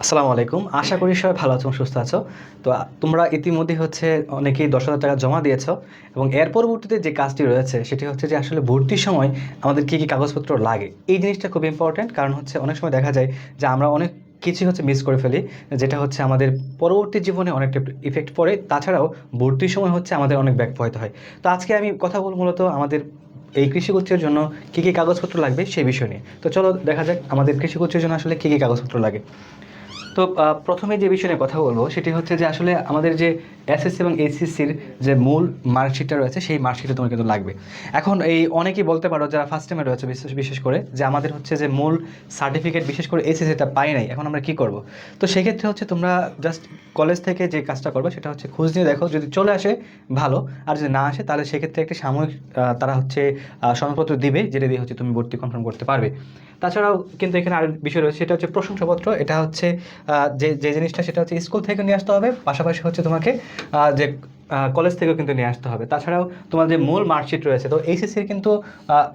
আসসালামু আলাইকুম। আশা করি সবাই ভালো আছো, সুস্থ আছো। তো, তোমরা ইতিমধ্যে হচ্ছে অনেকেই দশ হাজার টাকা জমা দিয়েছ এবং এর পরবর্তীতে যে কাজটি রয়েছে, সেটি হচ্ছে যে আসলে ভর্তির সময় আমাদের কী কী কাগজপত্র লাগে। এই জিনিসটা খুব ইম্পর্ট্যান্ট কারণ হচ্ছে অনেক সময় দেখা যায় যে আমরা অনেক কিছু হচ্ছে মিস করে ফেলি, যেটা হচ্ছে আমাদের পরবর্তী জীবনে অনেকটা ইফেক্ট পড়ে। তাছাড়াও ভর্তির সময় হচ্ছে আমাদের অনেক ব্যাক প্রভাবিত হয়। তো, আজকে আমি কথা বলব মূলত আমাদের এই কৃষিগুচ্ছের জন্য কী কী কাগজপত্র লাগবে, সেই বিষয় নিয়ে। তো, চলো দেখা যাক আমাদের কৃষিগুচ্ছের জন্য আসলে কী কী কাগজপত্র লাগে। তো প্রথমে যে বিষয় কথা বলব সেটি হচ্ছে যে আসলে আমাদের যে এসএসসি এবং এইচএসসির যে মূল মার্কশিটটা রয়েছে, সেই মার্কশিটটা তোমার কিন্তু লাগবে। এখন এই অনেকেই বলতে পারো যারা ফার্স্ট টাইমে রয়েছে, বিশেষ বিশেষ করে, যে আমাদের হচ্ছে যে মূল সার্টিফিকেট বিশেষ করে এইচএসসিটা পাই নাই, এখন আমরা কি করব? তো সেক্ষেত্রে হচ্ছে তোমরা জাস্ট কলেজ থেকে যে কাজটা করবে, সেটা হচ্ছে খোঁজ নিয়ে দেখো, যদি চলে আসে, ভালো। আর যদি না আসে, তাহলে সেক্ষেত্রে একটি সাময়িক তারা হচ্ছে সনদপত্র দিবে, যেটা দিয়ে হচ্ছে তুমি ভর্তি কনফার্ম করতে পারবে। তাছাড়াও কিন্তু এখানে আর বিষয় রয়েছে, সেটা হচ্ছে প্রশংসাপত্র। এটা হচ্ছে যে যে জিনিসটা সেটা হচ্ছে স্কুল থেকে নিয়ে আসতে হবে। পাশাপাশি হচ্ছে তোমাকে যে কলেজ থেকেও কিন্তু নিয়ে আসতে হবে। তাছাড়াও তোমার যে মূল মার্কশিট রয়েছে, তো এইচএসসির কিন্তু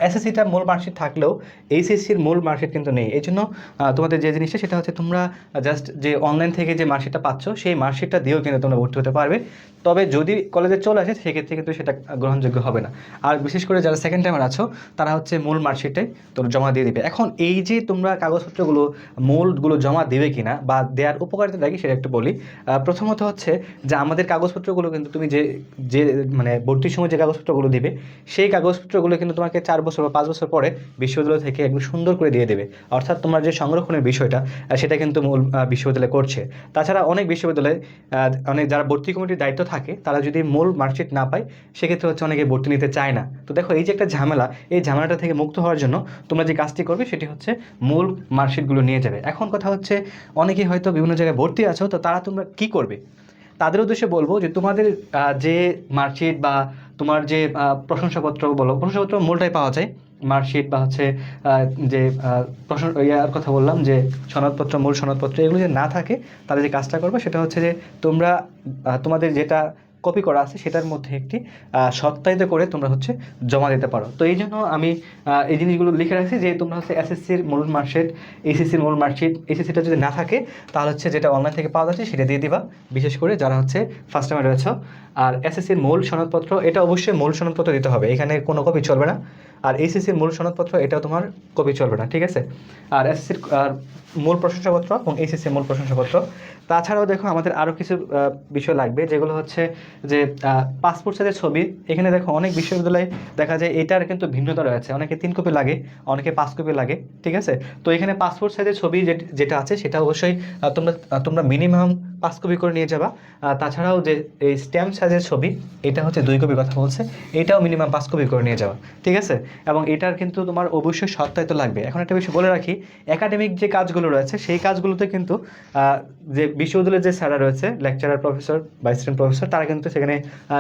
এসএসসিটা মূল মার্কশিট থাকলেও এইচএসসির মূল মার্কশিট কিন্তু নেই। এই জন্য তোমাদের যে জিনিসটা সেটা হচ্ছে তোমরা জাস্ট যে অনলাইন থেকে যে মার্কশিটটা পাচ্ছ, সেই মার্কশিটটা দিয়েও কিন্তু তোমরা ভর্তি হতে পারবে। তবে যদি কলেজে চলে আসে, সেক্ষেত্রে কিন্তু সেটা গ্রহণযোগ্য হবে না। আর বিশেষ করে যারা সেকেন্ড টাইমার আছো, তারা হচ্ছে মূল মার্কশিটটাই তোমরা জমা দিয়ে দিবে। এখন এই যে তোমরা কাগজপত্রগুলো, মূলগুলো জমা দেবে কিনা বা দেওয়ার উপকারিতা কি সেটা একটু বলি। প্রথমত হচ্ছে যে আমাদের কাগজপত্রগুলো কিন্তু তুমি যে যে মানে ভর্তির সময় যে কাগজপত্রগুলো দিবে, সেই কাগজপত্রগুলো কিন্তু তোমাকে চার বছর বা পাঁচ বছর পরে বিশ্ববিদ্যালয় থেকে একদম সুন্দর করে দিয়ে দেবে। অর্থাৎ তোমার যে সংরক্ষণের বিষয়টা সেটা কিন্তু মূল বিশ্ববিদ্যালয় করছে। তাছাড়া অনেক বিশ্ববিদ্যালয়ে অনেক যারা ভর্তি কমিটির দায়িত্ব থাকে, তারা যদি মূল মার্কশিট না পায়, সেক্ষেত্রে হচ্ছে অনেকে ভর্তি নিতে চায় না। তো দেখো, এই যে একটা ঝামেলা, এই ঝামেলাটা থেকে মুক্ত হওয়ার জন্য তোমরা যে কাজটি করবে, সেটি হচ্ছে মূল মার্কশিটগুলো নিয়ে যাবে। এখন কথা হচ্ছে, অনেকেই হয়তো বিভিন্ন জায়গায় ভর্তি আছো, তো তারা তোমরা কি করবে? তাদের উদ্দেশ্যে বলব যে তোমাদের যে মার্কশিট বা তোমার যে প্রশংসাপত্র বলো, প্রশংসাপত্র মূলটাই পাওয়া যায়। মার্কশিট বা হচ্ছে যে প্রশ্ন ইয়ার কথা বললাম যে, সনদপত্র, মূল সনদপত্র এগুলো যে না থাকে, তাহলে যে কাজটা করবে সেটা হচ্ছে যে তোমরা তোমাদের যেটা কপি করা আছে, সেটার মধ্যে একটি সত্তায়িত করে তোমরা হচ্ছে জমা দিতে পারো। তো এই জন্য আমি এই জিনিসগুলো লিখে রাখছি যে তোমরা হচ্ছে এসএসসির মূল মার্কশিট এসএসসির মূল মার্কশিট এসএসসিটা যদি না থাকে, তাহলে হচ্ছে যেটা অনলাইন থেকে পাওয়া যাচ্ছে, সেটা দিয়ে দিবা। বিশেষ করে যারা হচ্ছে ফার্স্ট টাইমে রয়েছে। আর এসএসসির মূল সনদপত্র, এটা অবশ্যই মূল সনদপত্র দিতে হবে। এখানে কোনো কপি চলবে না। আর এইচএসসির মূল সনদপত্র, এটাও তোমার কপি চলবে না, ঠিক আছে? আর এসএসসির আর মূল প্রশংসাপত্র এবং এইচএসসির মূল প্রশংসাপত্র। তাছাড়াও দেখো, আমাদের আরও কিছু বিষয় লাগবে, যেগুলো হচ্ছে যে পাসপোর্ট সাইজের ছবি। এখানে দেখো, অনেক বিশ্ববিদ্যালয়ে দেখা যায় এটার কিন্তু ভিন্নতা রয়েছে। অনেকে তিন কপি লাগে, অনেকে পাঁচ কপি লাগে, ঠিক আছে? তো এখানে পাসপোর্ট সাইজের ছবি যেটা আছে, সেটা অবশ্যই তোমরা তোমরা মিনিমাম পাঁচ কপি করে নিয়ে যাবা। তাছাড়াও যে এই স্ট্যাম্প সাইজের ছবি, এটা হচ্ছে দুই কপি কথা বলছে, এটাও মিনিমাম পাঁচ কপি করে নিয়ে যাওয়া ঠিক আছে? এবং এটার কিন্তু তোমার অবশ্যই সত্যায়িত লাগবে। এখন একটা বিষয় বলে রাখি একাডেমিক যে কাজগুলো রয়েছে, সেই কাজগুলোতে কিন্তু যে বিশ্ববিদ্যালয়ের যে স্যাররা রয়েছে লেকচারার প্রফেসর স্টুডেন্ট প্রফেসর তারা কিন্তু সেখানে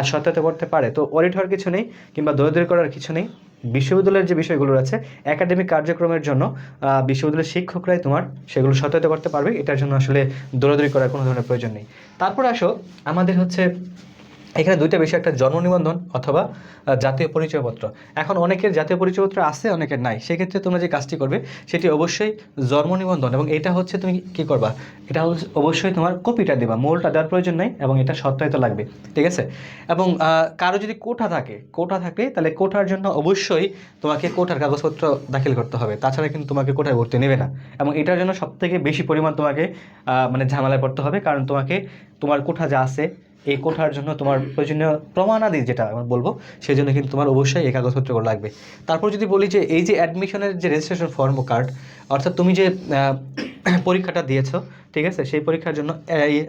সত্যায়িত করতে পারে। তো অডিট হওয়ার কিছু নেই, কিংবা দরিদ্র করার কিছু নেই। বিশ্ববিদ্যালয়ের যে বিষয়গুলো আছে একাডেমিক কার্যক্রমের জন্য বিশ্ববিদ্যালয়ের শিক্ষকরাই তোমার সেগুলো সত্যায়িত করতে পারবে। এটার জন্য আসলে দৌড়াদৌড়ি করার কোনো ধরনের প্রয়োজন নেই। তারপর আসো, আমাদের হচ্ছে এখানে দুইটা বিষয়, একটা জন্ম নিবন্ধন অথবা জাতীয় পরিচয়পত্র। এখন অনেকের জাতীয় পরিচয়পত্র আছে, অনেকের নাই। সেক্ষেত্রে তোমরা যে কাজটি করবে, সেটি অবশ্যই জন্ম নিবন্ধন এবং এটা হচ্ছে তুমি কি করবা? এটা অবশ্যই তোমার কপিটা দেবা, মূলটা দেওয়ার প্রয়োজন নাই এবং এটা সত্যায়িত লাগবে, ঠিক আছে? এবং কারও যদি কোঠা থাকে কোঠা থাকে তাহলে কোঠার জন্য অবশ্যই তোমাকে কোঠার কাগজপত্র দাখিল করতে হবে। তাছাড়া কিন্তু তোমাকে কোঠায় ভর্তি নেবে না। এবং এটার জন্য সবথেকে বেশি পরিমাণ তোমাকে মানে ঝামেলায় পড়তে হবে। কারণ তোমাকে, তোমার কোঠা যা আছে এই কোঠার জন্য তোমার প্রয়োজনীয় প্রমাণাদি যেটা আমরা বলব সেই জন্য কিন্তু তোমার অবশ্যই এই কাগজপত্রগুলো লাগবে। তারপর যদি বলি যে এই যে অ্যাডমিশনের যে রেজিস্ট্রেশন ফর্ম কার্ড অর্থাৎ তুমি যে পরীক্ষাটা দিয়েছ ঠিক আছে? সেই পরীক্ষার জন্য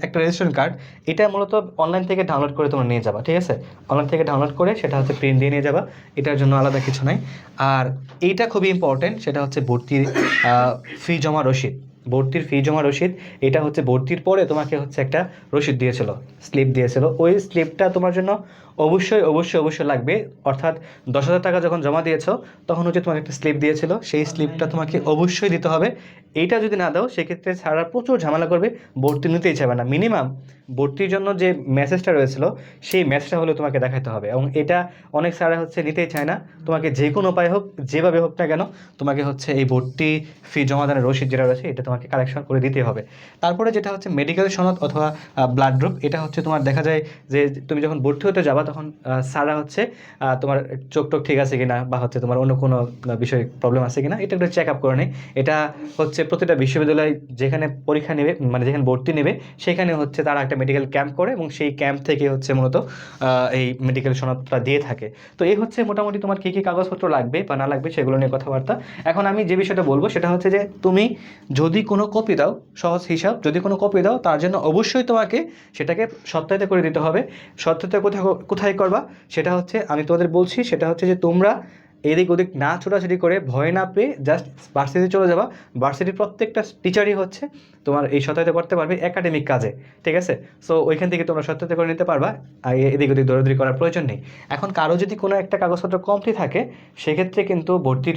একটা রেজিস্ট্রেশন কার্ড এটা মূলত অনলাইন থেকে ডাউনলোড করে তোমরা নিয়ে যাবা ঠিক আছে? অনলাইন থেকে ডাউনলোড করে সেটা হচ্ছে প্রিন্ট দিয়ে নিয়ে যাবা এটার জন্য আলাদা কিছু নাই। আর এইটা খুবই ইম্পর্টেন্ট সেটা হচ্ছে ভর্তির ফি জমা রসিদ। ভর্তির ফি জমা রসিদ, এটা হচ্ছে ভর্তির পরে তোমাকে হচ্ছে একটা রসিদ দিয়েছিল স্লিপ দিয়েছিল। ওই স্লিপটা তোমার জন্য অবশ্যই অবশ্যই অবশ্যই লাগবে। অর্থাৎ দশ হাজার টাকা যখন জমা দিয়েছ তখন হচ্ছে তোমাকে একটা স্লিপ দিয়েছিল সেই স্লিপটা তোমাকে অবশ্যই দিতে হবে। এইটা যদি না দাও সেক্ষেত্রে স্যাররা প্রচুর ঝামেলা করবে ভর্তি নিতেই চাইবে না। মিনিমাম ভর্তির জন্য যে মেসেজটা রয়েছিল সেই মেসেজটা হলে তোমাকে দেখাতে হবে। এবং এটা অনেক স্যাররা হচ্ছে নিতেই চায় না। তোমাকে যে কোনো উপায় হোক যেভাবে হোক না কেন তোমাকে হচ্ছে এই ভর্তি ফি জমাদানের রসিদ যেটা রয়েছে এটা তোমাকে কালেকশন করে দিতে হবে। তারপরে যেটা হচ্ছে মেডিকেল সনদ অথবা ব্লাড গ্রুপ এটা হচ্ছে তোমার দেখা যায় যে তুমি যখন ভর্তি হতে যাবা তখন স্যাররা হচ্ছে তোমার চোখ টোক ঠিক আছে কিনা বা হচ্ছে তোমার অন্য কোনো বিষয়ে প্রবলেম আছে কিনা, এটা একটু চেক আপ করে নেয়। এটা হচ্ছে প্রতিটা বিশ্ববিদ্যালয় যেখানে পরীক্ষা নেবে মানে যেখানে ভর্তি নেবে, সেখানে হচ্ছে তারা একটা মেডিকেল ক্যাম্প করে এবং সেই ক্যাম্প থেকে হচ্ছে মূলত এই মেডিকেল সনদটা দিয়ে থাকে। তো এই হচ্ছে মোটামুটি তোমার কী কী কাগজপত্র লাগবে বা না লাগবে সেগুলো নিয়ে কথাবার্তা। এখন আমি যে বিষয়টা বলব সেটা হচ্ছে যে, তুমি যদি কোনো কপি দাও, সহজ হিসাব, যদি কোনো কপি দাও, তার জন্য অবশ্যই তোমাকে সেটাকে সত্যায়িত করে দিতে হবে। সত্যায়িত কোথায় কোথায় করবা? সেটা হচ্ছে আমি তোমাদের বলছি, সেটা হচ্ছে যে তোমরা এদিক ওদিক না ছোটাছুটি করে ভয় না পেয়ে জাস্ট ভার্সিটি চলে যাবা। ভার্সিটির প্রত্যেকটা টিচারই হচ্ছে তোমার এই সত্যায়িত করতে পারবে একাডেমিক কাজে, ঠিক আছে? সো ওইখান থেকে তোমরা সত্যায়িত করে নিতে পারবা এদিক ওদিক দৌড়াদৌড়ি করার প্রয়োজন নেই। এখন কারও যদি কোনো একটা কাগজপত্র কমতি থাকে, সেক্ষেত্রে কিন্তু ভর্তির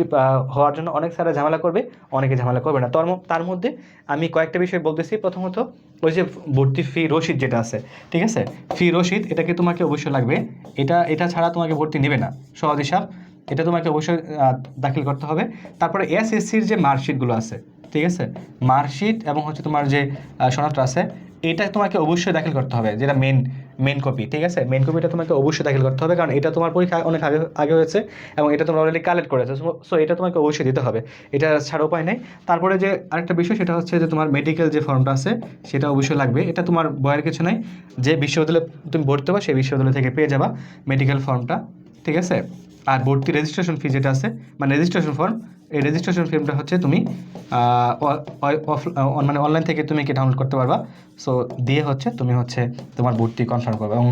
হওয়ার জন্য অনেক সারা ঝামেলা করবে, অনেকে ঝামেলা করবে না। তার মধ্যে আমি কয়েকটা বিষয় বলতেছি। প্রথমত ওই যে ভর্তি ফি রসিদ যেটা আছে, ঠিক আছে? ফি রসিদ এটাকে তোমাকে অবশ্যই লাগবে? এটা এটা ছাড়া তোমাকে ভর্তি নেবে না। সহজ হিসাব, এটা তোমাকে অবশ্যই দাখিল করতে হবে। তারপরে এসএসসির যে মার্কশিটগুলো আছে, ঠিক আছে? মার্কশিট এবং হচ্ছে তোমার যে সনাক্ত আছে, এটা তোমাকে অবশ্যই দাখিল করতে হবে, যেটা মেন মেন কপি ঠিক আছে? মেন কপিটা তোমাকে অবশ্যই দাখিল করতে হবে, কারণ এটা তোমার পরীক্ষা অনেক আগে আগে হয়েছে এবং এটা তোমরা অলরেডি কালেক্ট করেছে। সো এটা তোমাকে অবশ্যই দিতে হবে। এটা ছাড়া উপায় নেই। তারপরে যে আরেকটা বিষয়, সেটা হচ্ছে যে তোমার মেডিকেল যে ফর্মটা আছে, সেটা অবশ্যই লাগবে। এটা তোমার বয়ের কিছু নাই। যে বিশ্ববিদ্যালয়ে তুমি ভর্তি হবে, সেই বিশ্ববিদ্যালয় থেকে পেয়ে যাবা মেডিকেল ফর্মটা ঠিক আছে? আর ভর্তি রেজিস্ট্রেশন ফি যেটা আছে মানে রেজিস্ট্রেশন ফর্ম এই রেজিস্ট্রেশন ফর্মটা হচ্ছে তুমি মানে অনলাইন থেকে তুমি কি ডাউনলোড করতে পারবা। সো দিয়ে হচ্ছে তুমি হচ্ছে তোমার ভর্তি কনফার্ম করবে এবং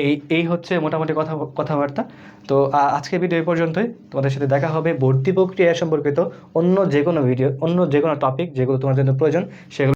এই এই হচ্ছে মোটামুটি কথা কথাবার্তা। তো আহ, আজকের ভিডিও এই পর্যন্তই। তোমাদের সাথে দেখা হবে ভর্তি প্রক্রিয়া সম্পর্কিত অন্য যে কোনো ভিডিও অন্য যে কোনো টপিক যেগুলো তোমার জন্য প্রয়োজন সেগুলো